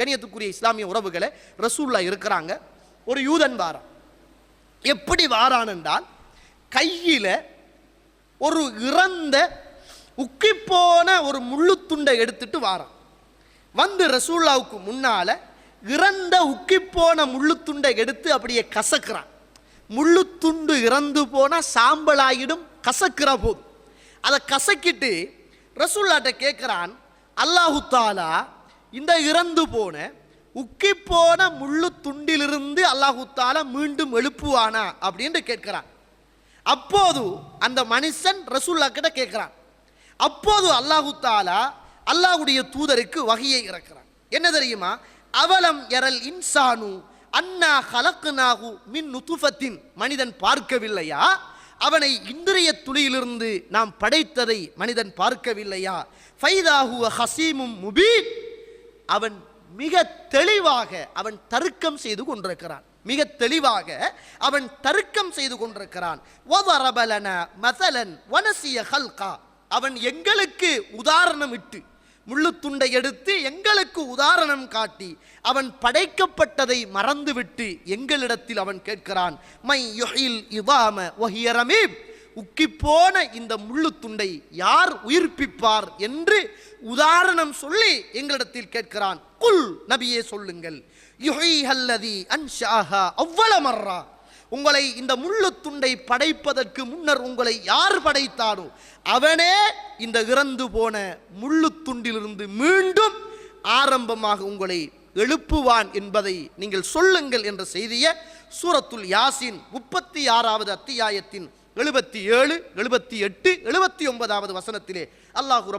கணியத்துக்குரிய இஸ்லாமிய உறவுகளை ரசூல்லா இருக்கிறாங்க. ஒரு யூதன் வாரான். எப்படி வாரான் என்றால் கையில் ஒரு இறந்த உக்கிப்போன ஒரு முள்ளுத்துண்டை எடுத்துட்டு வாரான். வந்து ரசூல்லாவுக்கு முன்னால இறந்த உக்கிப்போன முள்ளுத்துண்டை எடுத்து அப்படியே கசக்குறான். முள்ளுத்துண்டு இறந்து போனால் சாம்பலாயிடும் கசக்கிற போது. அதை கசக்கிட்டு ரசூல்லாட்ட கேட்குறான் அல்லாஹு தாலா இந்த இறந்து போன உக்கிப்போன முள்ளு துண்டிலிருந்து அல்லாஹுத்தால மீண்டும் எழுப்புவானா அப்படின்னு கேட்கிறான். அப்போது அந்த மனுஷன் ரசூல்லா கிட்ட கேட்கிறான். அப்போது அல்லாஹு தாலா தூதருக்கு வகையை இறக்கிறான். என்ன தெரியுமா? அவலம் எரல் இன்சானு அன்னா ஹலக்குனாகு மின் நுத்துஃபத்தின் மனிதன் பார்க்கவில்லையா? அவனை இந்திரிய துளியிலிருந்து நாம் படைத்ததை மனிதன் பார்க்கவில்லையா? ஃபைதாஹு ஹசீமும் முபீன். அவன் மிக தெளிவாக அவன் தருக்கம் செய்து கொண்டிருக்கிறான். மிக தெளிவாக அவன் தருக்கம் செய்து கொண்டிருக்கிறான். வதரபலன மதலன் வனசிய ஹல்கா. அவன் எங்களுக்கு உதாரணம் இட்டு முள்ளுத்துண்டை எடுத்து எங்களுக்கு உதாரணம் காட்டி அவன் படைக்கப்பட்டதை மறந்துவிட்டு எங்களிடத்தில் அவன் கேட்கிறான் மை யுஹில் இவாம ஒஹியரமீப் உக்கிப்போன இந்த முள்ளுத்துண்டை யார் உயிர்ப்பிப்பார் என்று உதாரணம் சொல்லி எங்களிடத்தில் கேட்கிறான். குல் நபியே சொல்லுங்கள். யுஹீஹல்லதி அன்ஷாஹா அவ்வள மர்ரா. உங்களை இந்த முள்ளுத்துண்டை படைப்பதற்கு முன்னர் உங்களை யார் படைத்தானோ அவனே இந்த இறந்து போன முள்ளுத்துண்டிலிருந்து மீண்டும் ஆரம்பமாக உங்களை எழுப்புவான் என்பதை நீங்கள் சொல்லுங்கள் என்ற செய்தியை சூரத்துல் யாசின் முப்பத்தி ஆறாவது அத்தியாயத்தின் எழுபத்தி ஏழு எழுபத்தி எட்டு எழுபத்தி ஒன்பதாவது வசனத்திலே அல்லாஹு